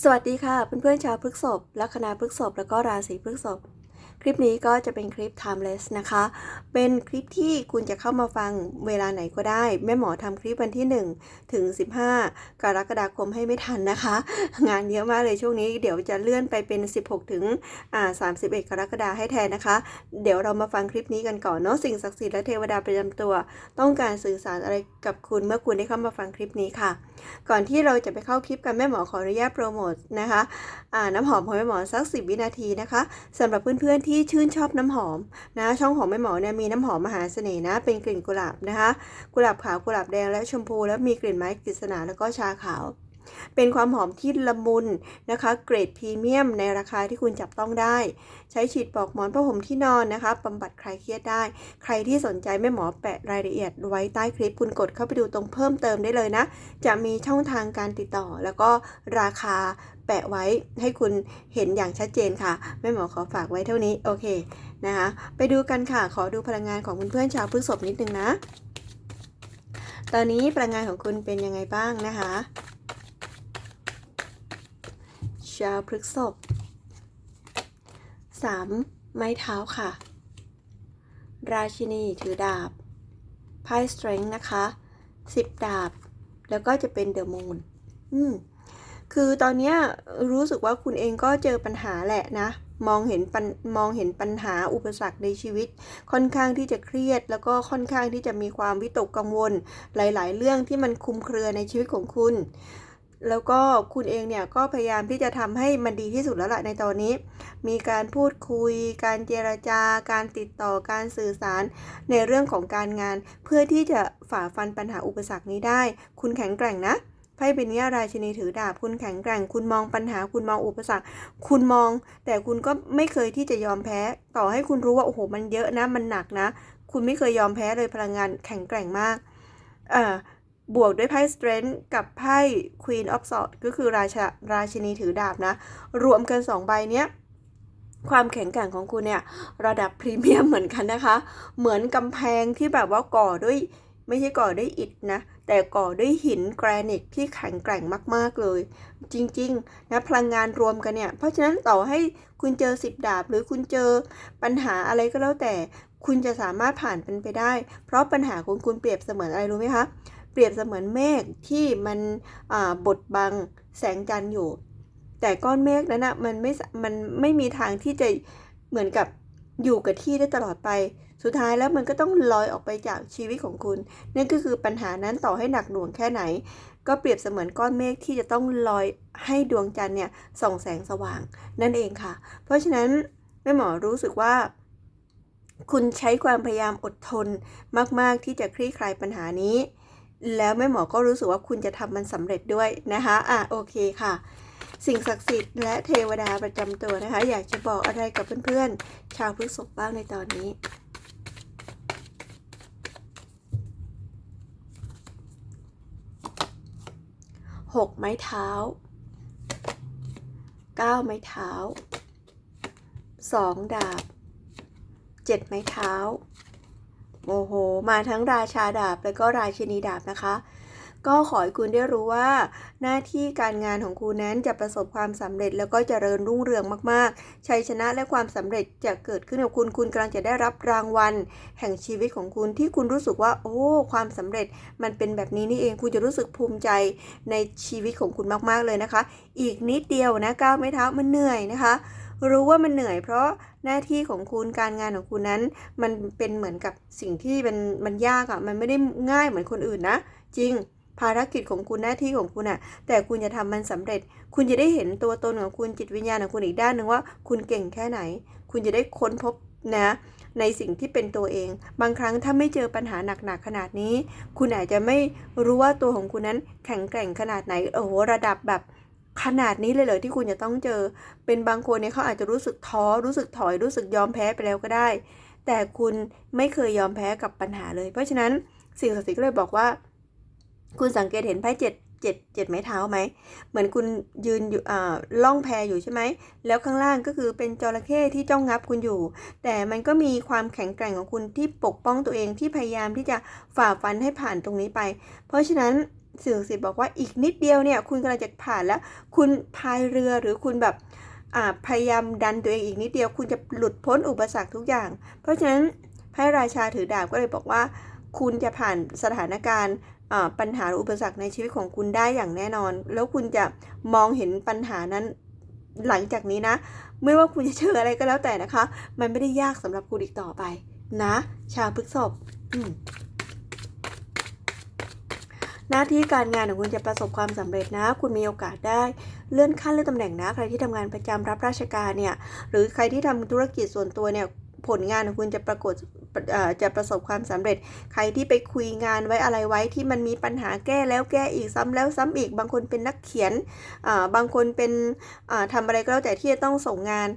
สวัสดีค่ะเพื่อนๆชาวพฤกษบลัคนาพฤกษบแล้วก็ราศีพฤกษบ คลิปนี้ก็จะเป็นคลิป timeless นะคะ เป็นคลิปที่คุณจะเข้ามาฟังเวลาไหนก็ได้ แม่หมอทำคลิปวันที่ 1 ถึง 15 กรกฎาคมให้ไม่ทันนะคะ งานเยอะมากเลยช่วงนี้เดี๋ยวจะเลื่อนไปเป็น 16 ถึงอ่า31 กรกฎาให้แทนนะคะ เดี๋ยวเรามาฟังคลิปนี้กันก่อนเนาะสิ่งศักดิ์สิทธิ์และเทวดาประจำตัว ต้องการสื่อสารอะไรกับคุณเมื่อคุณได้เข้ามาฟังคลิปนี้ค่ะ ก่อนที่เราจะไปเข้าคลิปกันแม่หมอขออนุญาตโปรโมทนะคะน้ำหอมของแม่หมอสัก 10 วินาทีนะคะสำหรับเพื่อนๆที่ที่ชื่นชอบน้ำหอมนะช่องของแม่หมอเนี่ยมีน้ำหอมมหาเสน่ห์นะ เป็นกลิ่นกุหลาบนะคะ กุหลาบขาวกุหลาบแดงและชมพู แล้วมีกลิ่นไม้กฤษณาแล้วก็ชาขาว เป็นความหอมที่ละมุนนะคะ เกรดพรีเมียมในราคาที่คุณจับต้องได้ ใช้ฉีดปลอกหมอนผ้าห่มที่นอนนะคะบำบัดคลายเครียดได้ ใครที่สนใจแม่หมอแปะรายละเอียดไว้ใต้คลิปคุณกดเข้าไปดูตรงเพิ่มเติมได้เลยนะ จะมีช่องทางการติดต่อแล้วก็ราคา ปะไว้ให้คุณเห็นอย่างชัดเจนค่ะแม่หมอขอฝากไว้เท่านี้โอเคนะคะไปดูกันค่ะ ขอดูพลังงานของเพื่อนๆชาวพฤษภนิดนึงนะ ตอนนี้พลังงานของคุณเป็นยังไงบ้างนะคะ ชาวพฤษภสามไม้เท้าค่ะ ราชินีถือดาบไพ่สเตร n ง h นะคะสิบดาบ แล้วก็จะเป็นเดอะมูนอืม คือตอนนี้รู้สึกว่าคุณเองก็เจอปัญหาแหละนะ มองเห็นมองเห็นปัญหาอุปสรรคในชีวิต ค่อนข้างที่จะเครียด แล้วก็ค่อนข้างที่จะมีความวิตกกังวล หลาย ๆ เรื่องที่มันคุมเครือในชีวิตของคุณ แล้วก็คุณเองเนี่ยก็พยายามที่จะทำให้มันดีที่สุดแล้วล่ะในตอนนี้ มีการพูดคุย การเจรจา การติดต่อการสื่อสารในเรื่องของการงาน เพื่อที่จะฝ่าฟันปัญหาอุปสรรคนี้ได้ คุณแข็งแกร่งนะ พ่เป็นเนี้ยราชินีถือดาบคุณแข็งแกร่ง คุณมองปัญหา คุณมองอุปสรรค คุณมอง แต่คุณก็ไม่เคยที่จะยอมแพ้ ต่อให้คุณรู้ว่าโอ้โหมันเยอะนะ มันหนักนะ คุณไม่เคยยอมแพ้เลยพลังงานแข็งแกร่งมากอ่าบวกด้วยไพ่ Strength กับไพ่ Queen of Swords ก็คือราชาราชินีถือดาบนะ รวมกัน 2 ใบเนี้ยความแข็งแกร่งของคุณเนี่ย ระดับพรีเมียมเหมือนกันนะคะ เหมือนกำแพงที่แบบว่าก่อด้วย ไม่ใช่ก่อด้วยอิฐนะ แต่ก่อด้วยหินแกรนิตที่แข็งแกร่งมาก ๆ เลย จริง ๆ นะ พลังงานรวมกันเนี่ย เพราะฉะนั้นต่อให้คุณเจอสิบดาบ หรือคุณเจอปัญหาอะไรก็แล้วแต่ คุณจะสามารถผ่านมันไปได้ เพราะปัญหาของคุณเปรียบเสมือนอะไรรู้ไหมคะ เปรียบเสมือนเมฆที่มันบดบังแสงจันทร์อยู่ แต่ก้อนเมฆนั้นนะมันไม่ มันไม่มีทางที่จะเหมือนกับ อยู่กับที่ได้ตลอดไป สุดท้ายแล้วมันก็ต้องลอยออกไปจากชีวิตของคุณ นั่นก็คือปัญหานั้นต่อให้หนักหน่วงแค่ไหน ก็เปรียบเสมือนก้อนเมฆที่จะต้องลอยให้ดวงจันทร์เนี่ยส่องแสงสว่างนั่นเองค่ะ เพราะฉะนั้นแม่หมอรู้สึกว่าคุณใช้ความพยายามอดทนมากๆที่จะคลี่คลายปัญหานี้ แล้วแม่หมอก็รู้สึกว่าคุณจะทำมันสำเร็จด้วยนะคะ อะโอเคค่ะ สิ่งศักดิ์สิทธิ์และเทวดาประจำตัวนะคะ อยากจะบอกอะไรกับเพื่อนๆ ชาวพฤษภบ้างในตอนนี้หกไม้เท้าเก้าไม้เท้าสองดาบเจ็ดไม้เท้าโอ้โห มาทั้งราชาดาบแล้วก็ราชินีดาบนะคะ ก็ขอให้คุณได้รู้ว่า หน้าที่การงานของคุณนั้นจะประสบความสำเร็จแล้วก็จเจริญรุ่งเรืองมากๆ ชัยชนะและความสำเร็จจะเกิดขึ้นกับคุณ คุณกำลังจะได้รับรางวัล แห่งชีวิตของคุณที่คุณรู้สึกว่า โอ้ ความสำเร็จมันเป็นแบบนี้นี่เอง คุณจะรู้สึกภูมิใจในชีวิตของคุณมากๆเลยนะคะ อีกนิดเดียวนะก้าวไม่เท้ามันเหนื่อยนะคะ รู้ว่ามันเหนื่อยเพราะหน้าที่ของคุณการงานของคุณนั้น มันเป็นเหมือนกับสิ่งที่มันมันยากอะ่ะมันไม่ได้ง่ายเหมือนคนอื่นนะ จริง ภารกิจของคุณหน้าที่ของคุณอะ่ะแต่คุณจะทำมันสำเร็จ คุณจะได้เห็นตัวตนของคุณจิตวิญญาณของคุณอีกด้านหนึ่งว่า คุณเก่งแค่ไหน คุณจะได้ค้นพบนะในสิ่งที่เป็นตัวเอง บางครั้งถ้าไม่เจอปัญหาหนักๆขนาดนี้ คุณอาจจะไม่รู้ว่าตัวของคุณนั้นแข็งแกร่งขนาดไหนโอ้โหระดับแบบขนาดนี้เลยเลยที่คุณจะต้องเจอ เป็นบางคนเนี่ยเขาอาจจะรู้สึกท้อรู้สึกถอยรู้สึกยอมแพ้ไปแล้วก็ได้ แต่คุณไม่เคยยอมแพ้กับปัญหาเลย เพราะฉะนั้นสิ่งศักดิ์สิทธิ์ก็เลยบอกว่า คุณสังเกตเห็นไพ่เจ็ดเจ็ดเจ็ดไม้เท้าไหม เหมือนคุณยืนอยู่อ่าล่องแพอยู่ใช่ไหม แล้วข้างล่างก็คือเป็นจระเข้ที่จ้องงับคุณอยู่ แต่มันก็มีความแข็งแกร่งของคุณที่ปกป้องตัวเองที่พยายามที่จะฝ่าฟันให้ผ่านตรงนี้ไป เพราะฉะนั้นสื่อสิทธิ์บอกว่าอีกนิดเดียวเนี่ย คุณกำลังจะผ่านแล้ว คุณพายเรือหรือคุณแบบอ่าพยายามดันตัวเองอีกนิดเดียว คุณจะหลุดพ้นอุปสรรคทุกอย่าง เพราะฉะนั้นพระราชาถือดาบก็เลยบอกว่า คุณจะผ่านสถานการณ์ ปัญหาอุปสรรคในชีวิตของคุณได้อย่างแน่นอน แล้วคุณจะมองเห็นปัญหานั้นหลังจากนี้นะ ไม่ว่าคุณจะเจออะไรก็แล้วแต่นะคะ มันไม่ได้ยากสำหรับคุณอีกต่อไปนะ ชาวพฤษภอืมหน้าที่การงานของคุณจะประสบความสำเร็จนะ คุณมีโอกาสได้เลื่อนขั้นเลื่อนตำแหน่งนะ ใครที่ทำงานประจำรับราชการเนี่ย หรือใครที่ทำธุรกิจส่วนตัวเนี่ย ผลงานของคุณจะปรากฏจะประสบความสำเร็จ ใครที่ไปคุยงานไว้อะไรไว้ที่มันมีปัญหาแก้แล้วแก้อีกซ้ำแล้วซ้ำอีก บางคนเป็นนักเขียนบางคนเป็นอ่าทำอะไรก็แล้วแต่ที่จะต้องส่งงาน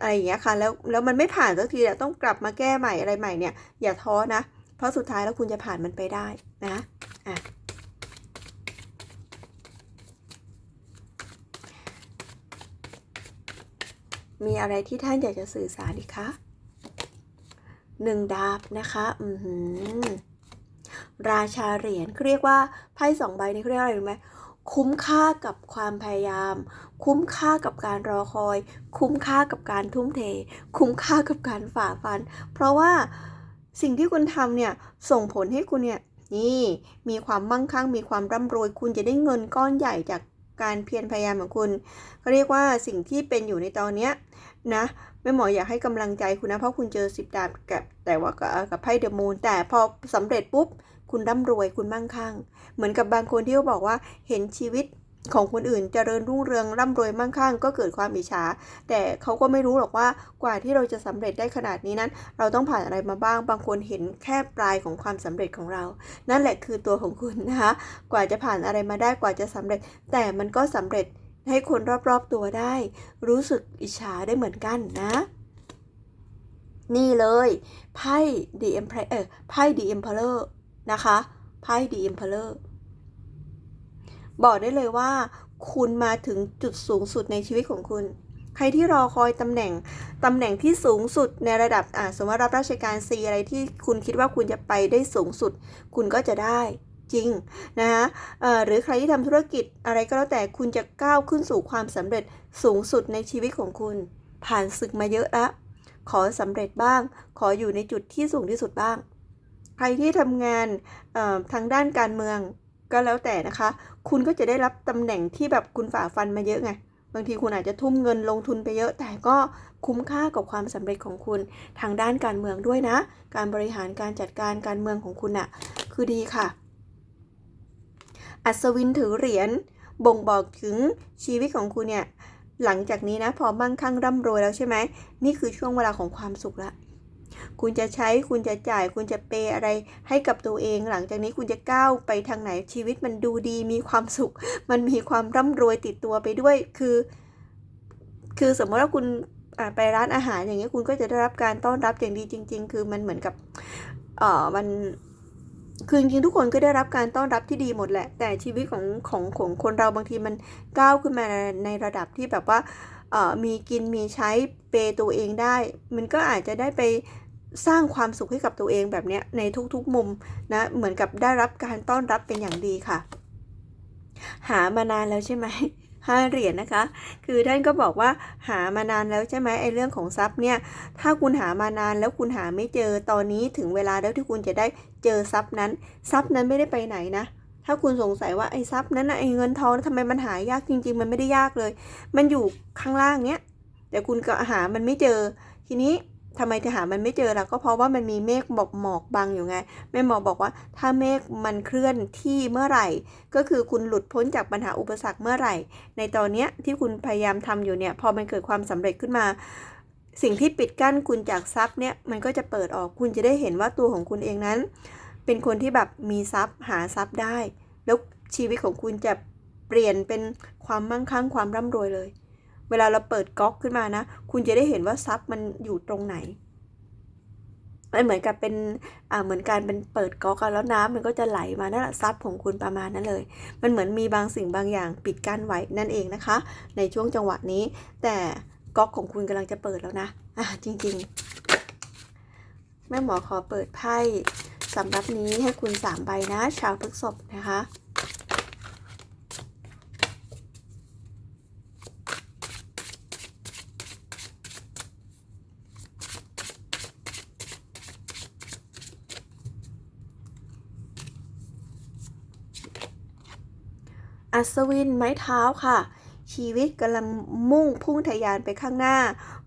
อะไรอย่างเงี้ยค่ะแล้วแล้วมันไม่ผ่านสักทีอะต้องกลับมาแก้ใหม่อะไรใหม่เนี่ยอย่าท้อนะ เพราะสุดท้ายแล้วคุณจะผ่านมันไปได้นะอะมีอะไรที่ท่านอยากจะสื่อสารอีกคะ หนึ่งดาบนะคะอืราชาเหรียญเขาเรียกว่าไพ่สองใบนี้เขาเรียกอะไรรู้ไหมคุ้มค่ากับความพยายาม คุ้มค่ากับการรอคอย คุ้มค่ากับการทุ่มเท คุ้มค่ากับการฝ่าฟัน เพราะว่าสิ่งที่คุณทำเนี่ยส่งผลให้คุณเนี่ยนี่มีความมั่งคั่งมีความร่ำรวย คุณจะได้เงินก้อนใหญ่จาก การเพียรพยายามของคุณเขาเรียกว่าสิ่งที่เป็นอยู่ในตอนเนี้ยนะแม่หมออยากให้กำลังใจคุณนะ เพราะคุณเจอสิบดาบกับแต่ว่ากับไพ่เดอะมูนแต่พอสำเร็จปุ๊บ คุณร่ำรวยคุณมั่งคั่ง เหมือนกับบางคนที่เขาบอกว่าเห็นชีวิต ของคนอื่นเจริญรุ่งเรืองร่ำรวยมั่งคั่งก็เกิดความอิจฉา แต่เขาก็ไม่รู้หรอกว่ากว่าที่เราจะสำเร็จได้ขนาดนี้นั้น เราต้องผ่านอะไรมาบ้าง บางคนเห็นแค่ปลายของความสำเร็จของเรา นั่นแหละคือตัวของคุณนะคะกว่าจะผ่านอะไรมาได้กว่าจะสำเร็จ แต่มันก็สำเร็จให้คนรอบๆตัวได้ รู้สึกอิจฉาได้เหมือนกันนะ นี่เลยไพ่ The Emperor เออไพ่ The Emperor นะคะไพ่ The Emperor บอกได้เลยว่า คุณมาถึงจุดสูงสุดในชีวิตของคุณ ใครที่รอคอยตำแหน่งตำแหน่งที่สูงสุดในระดับอ่าสมมติรับราชการ C อะไรที่คุณคิดว่าคุณจะไปได้สูงสุด คุณก็จะได้จริงนะคะหรือใครที่ทำธุรกิจอะไรก็แล้วแต่คุณจะก้าวขึ้นสู่ความสำเร็จสูงสุดในชีวิตของคุณ ผ่านศึกมาเยอะล้วขอสำเร็จบ้าง ขออยู่ในจุดที่สูงที่สุดบ้าง ใครที่ทำงานทางด้านการเมืองก็แล้วแต่นะคะ คุณก็จะได้รับตำแหน่งที่แบบคุณฝ่าฟันมาเยอะไง บางทีคุณอาจจะทุ่มเงินลงทุนไปเยอะ แต่ก็คุ้มค่ากับความสำเร็จของคุณทางด้านการเมืองด้วยนะ การบริหารการจัดการการเมืองของคุณอะคือดีค่ะ อัศวินถือเหรียญบ่งบอกถึงชีวิตของคุณเนี่ยหลังจากนี้นะพอมั่งคั่งร่ำรวยแล้วใช่ไหมนี่คือช่วงเวลาของความสุขละ คุณจะใช้คุณจะจ่าย คุณจะเปยอะไรให้กับตัวเอง หลังจากนี้คุณจะก้าวไปทางไหนชีวิตมันดูดีมีความสุข มันมีความร่ำรวยติดตัวไปด้วยคือ คือสมมติว่าคุณไปร้านอาหารอย่างเงี้ยคุณก็จะได้รับการต้อนรับอย่างดีจริง ๆ คือมันเหมือนกับเอ่อมันคือจริงๆทุกคนก็ได้รับการต้อนรับที่ดีหมดแหละ แต่ชีวิตของของของคนเราบางทีมันก้าวขึ้นมาในระดับที่แบบว่าเอ่อมีกินมีใช้เปยตัวเองได้ มันก็อาจจะได้ไป สร้างความสุขให้กับตัวเองแบบนี้ในทุกๆมุมนะเหมือนกับได้รับการต้อนรับเป็นอย่างดีค่ะ หามานานแล้วใช่ไหมห้าเหรียญนะคะ คือท่านก็บอกว่าหามานานแล้วใช่ไหมไอ้เรื่องของทรัพย์เนี่ย ถ้าคุณหามานานแล้วคุณหาไม่เจอตอนนี้ถึงเวลาแล้วที่คุณจะได้เจอทรัพย์นั้น ทรัพย์นั้นไม่ได้ไปไหนนะ ถ้าคุณสงสัยว่าไอ้ทรัพย์นั้นนะไอ้เงินทองทำไมมันหายากจริง ๆ มันไม่ได้ยากเลย มันอยู่ข้างล่างเนี้ยแต่คุณก็หามันไม่เจอ ทีนี้ ทำไมจะหามันไม่เจอล่ะก็เพราะว่ามันมีเมฆหมอกหมอกบังอยู่ไงแม่หมอบอกว่าถ้าเมฆมันเคลื่อนที่เมื่อไหร่ ก็คือคุณหลุดพ้นจากปัญหาอุปสรรคเมื่อไหร่ ในตอนเนี้ยที่คุณพยายามทำอยู่เนี่ยพอมันเกิดความสำเร็จขึ้นมา สิ่งที่ปิดกั้นคุณจากทรัพย์เนี่ยมันก็จะเปิดออกคุณจะได้เห็นว่าตัวของคุณเองนั้น เป็นคนที่แบบมีทรัพย์หาทรัพย์ได้ แล้วชีวิตของคุณจะเปลี่ยนเป็นความมั่งคั่งความร่ำรวยเลย เวลาเราเปิดก๊อกขึ้นมานะ คุณจะได้เห็นว่าทรัพย์มันอยู่ตรงไหนมันเหมือนกับเป็นอ่าเหมือนการเป็นเปิดก๊อกแล้วน้ำมันก็จะไหลมานั่นแหละทรัพย์ของคุณประมาณนั้นเลย มันเหมือนมีบางสิ่งบางอย่างปิดกั้นไว้นั่นเองนะคะ ในช่วงจังหวะนี้ แต่ก๊อกของคุณกำลังจะเปิดแล้วนะอะจริง ๆ แม่หมอขอเปิดไพ่สำหรับนี้ให้คุณสามใบนะ ชาวพฤษภนะคะ อัศวินไม้เท้าค่ะ ชีวิตกำลังมุ่งพุ่งทะยานไปข้างหน้า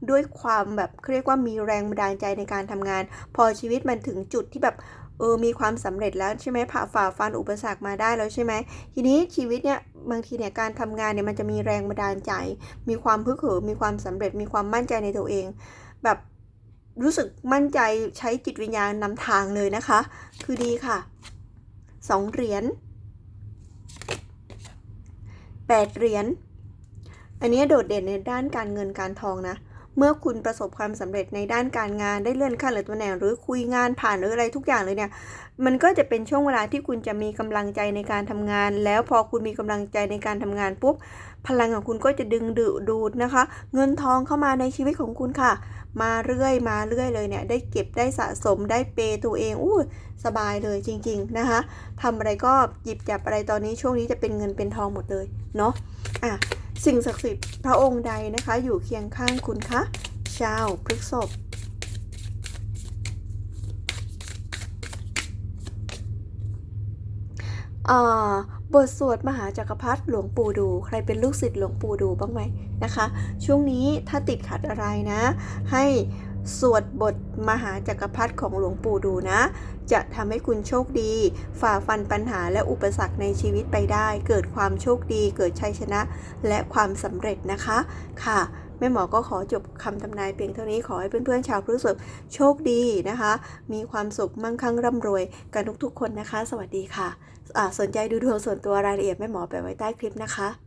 ด้วยความแบบเรียกว่ามีแรงบันดาลใจในการทำงาน พอชีวิตมันถึงจุดที่แบบเออมีความสำเร็จแล้วใช่ไหมผ่าฝ่าฟันอุปสรรคมาได้แล้วใช่ไหมทีนี้ชีวิตเนี่ยบางทีเนี่ยการทำงานเนี่ยมันจะมีแรงบันดาลใจ มีความพึกเหิมมีความสำเร็จมีความมั่นใจในตัวเอง แบบรู้สึกมั่นใจใช้จิตวิญญาณนำทางเลยนะคะ คือดีค่ะสองเหรียญ แปดเหรียญ อันนี้โดดเด่นในด้านการเงินการทองนะ เมื่อคุณประสบความสำเร็จในด้านการงานได้เลื่อนขั้นหรือตำแหน่งหรือคุยงานผ่านหรืออะไรทุกอย่างเลยเนี่ย มันก็จะเป็นช่วงเวลาที่คุณจะมีกำลังใจในการทำงาน แล้วพอคุณมีกำลังใจในการทำงานปุ๊บพลังของคุณก็จะดึงดูดูดนะคะ เงินทองเข้ามาในชีวิตของคุณค่ะ มาเรื่อยมาเรื่อยเลยเนี่ย ได้เก็บได้สะสมได้เปตัวเองอู้สบายเลยจริง ๆนะคะทำอะไรก็หยิบจับอะไรตอนนี้ช่วงนี้จะเป็นเงินเป็นทองหมดเลยเนาะอะ สิ่งศักดิ์สิทธิ์พระองค์ใดนะคะ อยู่เคียงข้างคุณคะชาวพฤษภอ่าบทสวดมหาจักรพรรดิหลวงปู่ดู ใครเป็นลูกศิษย์หลวงปู่ดูบ้างไหมนะคะ ช่วงนี้ถ้าติดขัดอะไรนะ ให้ สวดบทมหาจักรพรรดิของหลวงปู่ดูนะ จะทำให้คุณโชคดี ฝ่าฟันปัญหาและอุปสรรคในชีวิตไปได้ เกิดความโชคดี เกิดชัยชนะ และความสำเร็จนะคะค่ะแม่หมอก็ขอจบคำทำนายเพียงเท่านี้ขอให้เพื่อนๆชาวพฤษภโชคดีนะคะ มีความสุขมั่งคั่งร่ำรวยกันทุกๆคนนะคะ สวัสดีค่ะอ่าสนใจดูดวงส่วนตัวรายละเอียดแม่หมอแปะไว้ใต้คลิปนะคะ